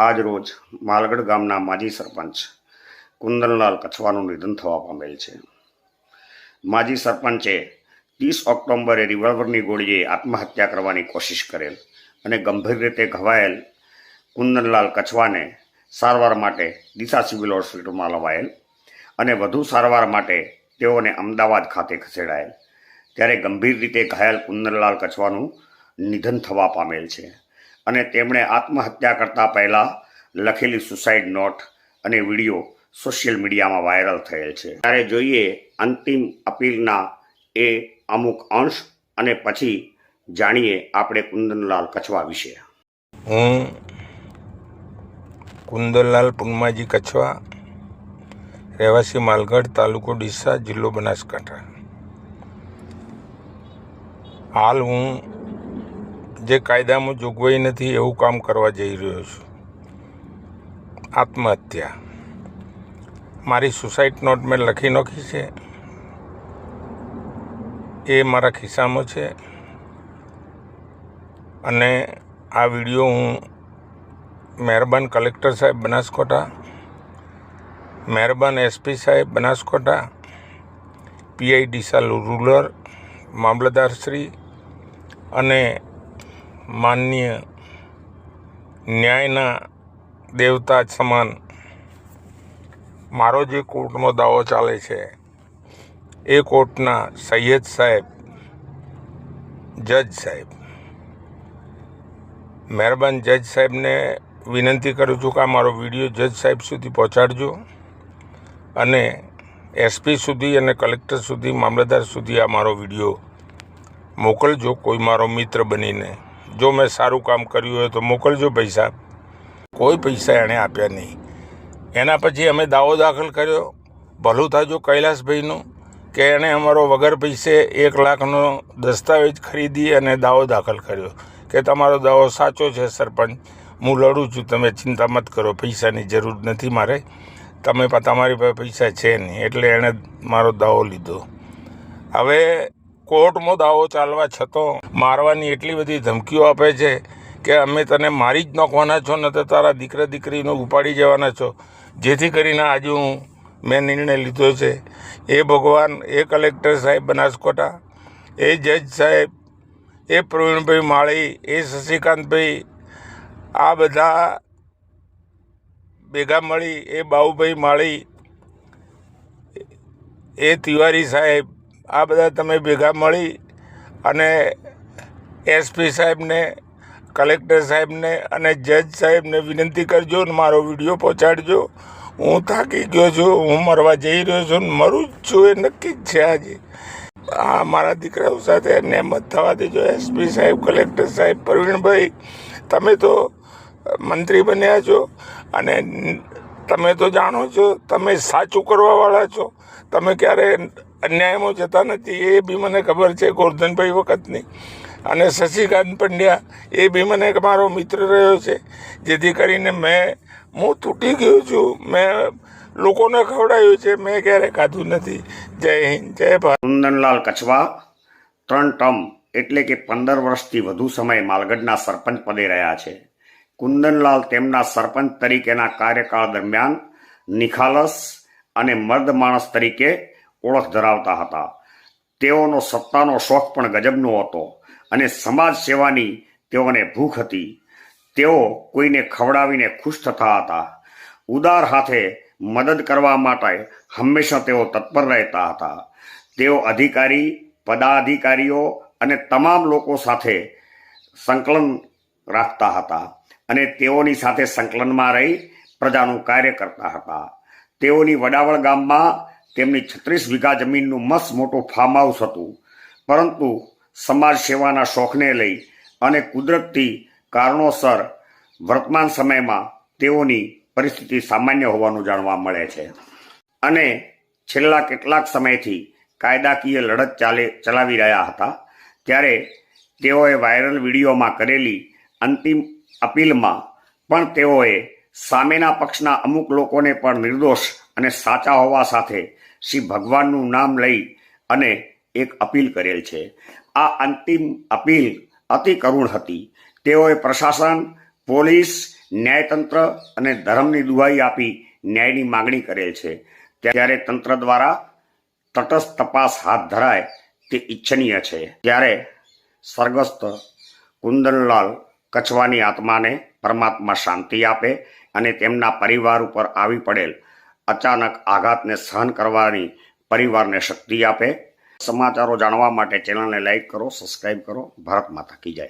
આજ રોજ માલગઢ ગામના માજી સરપંચ કુંદનલાલ કછવાનું નિધન થવા પામેલ છે. માજી સરપંચે ત્રીસ ઓક્ટોબરે રિવોલ્વરની ગોળીએ આત્મહત્યા કરવાની કોશિશ કરેલ અને ગંભીર રીતે ઘવાયેલ કુંદનલાલ કછવાને સારવાર માટે દિશા સિવિલ હોસ્પિટલમાં લવાયેલ અને વધુ સારવાર માટે તેઓને અમદાવાદ ખાતે ખસેડાયેલ. ત્યારે ગંભીર રીતે ઘાયલ કુંદનલાલ કછવાનું નિધન થવા પામેલ છે. અને તેમણે આત્મહત્યા કરતા પહેલાં લખેલી સુસાઇડ નોટ અને વીડિયો સોશિયલ મીડિયામાં વાયરલ થયેલ છે. ત્યારે જોઈએ, અંતિમ અપીલના એ અમુક અંશ અને પછી જાણીએ આપણે કુંદનલાલ કછવા વિશે. હું કુંદનલાલ પુંગમાજી કચ્છવા રહેવાસી માલગઢ તાલુકો ડીસા, જિલ્લો બનાસકાંઠા. હાલ હું જે કાયદામાં જોગવાઈ નથી એવું કામ કરવા જઈ રહ્યો છું. આત્મહત્યા. મારી સુસાઇડ નોટ મેં લખી નાખી છે. એ મારા ખિસ્સામાં છે. અને આ વીડિયો હું મહેરબાન કલેક્ટર સાહેબ બનાસકોટા મહેરબાન એસપી સાહેબ બનાસકોટા પીઆઈ ડીસા રૂરલ, મામલતદારશ્રી અને માનનીય ન્યાયના દેવતા સમાન. મારો જે કોર્ટનો દાવો ચાલે છે, એ કોર્ટના સૈયદ સાહેબ, જજ સાહેબ. મહેરબાન જજ સાહેબને વિનંતી કરું છું કે આ મારો વીડિયો જજ સાહેબ સુધી પહોંચાડજો અને એસપી સુધી અને કલેક્ટર સુધી, મામલતદાર સુધી આ મારો વીડિયો મોકલજો, કોઈ મારો મિત્ર બનીને. જો મેં સારું કામ કર્યું હોય તો મોકલજો પૈસા. કોઈ પૈસા એણે આપ્યા નહીં. એના પછી અમે દાવો દાખલ કર્યો. ભલું થાજો કૈલાસભાઈનું, કે એણે અમારો વગર પૈસે એક લાખનો દસ્તાવેજ ખરીદી અને દાવો દાખલ કર્યો. કે તમારો દાવો સાચો છે, સરપંચ. હું લડું છું, તમે ચિંતા મત કરો, પૈસાની જરૂર નથી મારે. તમે તમારી પાસે પૈસા છે નહીં, એટલે એણે મારો દાવો લીધો. હવે કોર્ટમાં દાવો ચાલવા છતાં મારવાની એટલી બધી ધમકીઓ આપે છે કે અમે તને મારી જ નાખવાના છો ને તો તારા દીકરા દીકરીને ઉપાડી જવાના છો. જેથી કરીને આજે હું મેં નિર્ણય લીધો છે. એ ભગવાન, એ કલેક્ટર સાહેબ બનાસકોટા એ જજ સાહેબ, એ પ્રવીણભાઈ માળી, એ શશિકાંતભાઈ, આ બધા ભેગા મળી, એ બાઉભાઈ માળી, એ તિવારી સાહેબ આ બધા તમે ભેગા મળી અને એસપી સાહેબને, કલેક્ટર સાહેબને અને જજ સાહેબને વિનંતી કરજો અને મારો વીડિયો પહોંચાડજો. હું થાકી ગયો છું, હું મરવા જઈ રહ્યો છું મરું જ છું, એ નક્કી જ છે આજે. આ મારા દીકરાઓ સાથે નહેમત થવા દેજો એસપી સાહેબ, કલેક્ટર સાહેબ, પ્રવીણભાઈ, તમે તો મંત્રી બન્યા છો અને તમે તો જાણો છો, તમે સાચું કરવાવાળા છો. તમે ક્યારે અન્યાયમાં જતા નથી. એ બી મને ખબર છે, ગોરધનભાઈ વખતની. અને શશિકાંત પંડ્યા, એ બી મને મારો મિત્ર રહ્યો છે, જેથી કરીને મેં, હું તૂટી ગયો છું. મેં લોકોને ખવડાવ્યું છે, મેં ક્યારે ખાધું નથી. જય હિન્દ, જય ભારત. કુંદનલાલ કછવા, ત્રણ ટર્મ એટલે કે પંદર વર્ષથી વધુ સમય માલગઢના સરપંચ પદે રહ્યા છે. કુંદનલાલ તેમના સરપંચ તરીકેના કાર્યકાળ દરમિયાન નિખાલસ અને મર્દ માણસ તરીકે ઓળખ ધરાવતા હતા. તેઓનો સત્તાનો શોખ પણ ગજબનો હતો અને સમાજ સેવાની તેઓને ભૂખ હતી. તેઓ કોઈને ખવડાવીને ખુશ થતા હતા. ઉદાર હાથે મદદ કરવા માટે હંમેશા તેઓ તત્પર રહેતા હતા. તેઓ અધિકારી, પદાધિકારીઓ અને તમામ લોકો સાથે સંકલન રાખતા હતા અને તેઓની સાથે સંકલનમાં રહી પ્રજાનું કાર્ય કરતા હતા. તેઓની વડાવળ ગામમાં તેમની છત્રીસ વીઘા જમીનનું મસ્ત મોટું ફાર્મ હાઉસ હતું. પરંતુ સમાજ સેવાના શોખને લઈ અને કુદરતી કારણોસર વર્તમાન સમયમાં તેઓની પરિસ્થિતિ સામાન્ય હોવાનું જાણવા મળે છે. અને છેલ્લા કેટલાક સમયથી કાયદાકીય લડત ચાલે, ચલાવી રહ્યા હતા. ત્યારે તેઓએ વાયરલ વિડીયોમાં કરેલી અંતિમ અપીલમાં પણ તેઓએ સામેના પક્ષના અમુક લોકોને પણ નિર્દોષ અને સાચા હોવા સાથે શ્રી ભગવાનનું નામ લઈ અને એક અપીલ કરેલ છે. આ અંતિમ અપીલ અતિ કરુણ હતી. તેઓએ પ્રશાસન, પોલીસ, ન્યાયતંત્ર અને ધર્મની દુહાઈ આપી ન્યાયની માગણી કરેલ છે. ત્યારે તંત્ર દ્વારા તટસ્થ તપાસ હાથ ધરાય તે ઈચ્છનીય છે. ત્યારે સ્વર્ગસ્થ કુંદનલાલ કછવાની આત્માને પરમાત્મા શાંતિ આપે અને તેમના પરિવાર ઉપર આવી પડેલ અચાનક આઘાતને સહન કરવાની પરિવારને શક્તિ આપે. સમાચારો જાણવા માટે ચેનલને લાઇક કરો, સબસ્ક્રાઇબ કરો. ભારત માતા કી જય.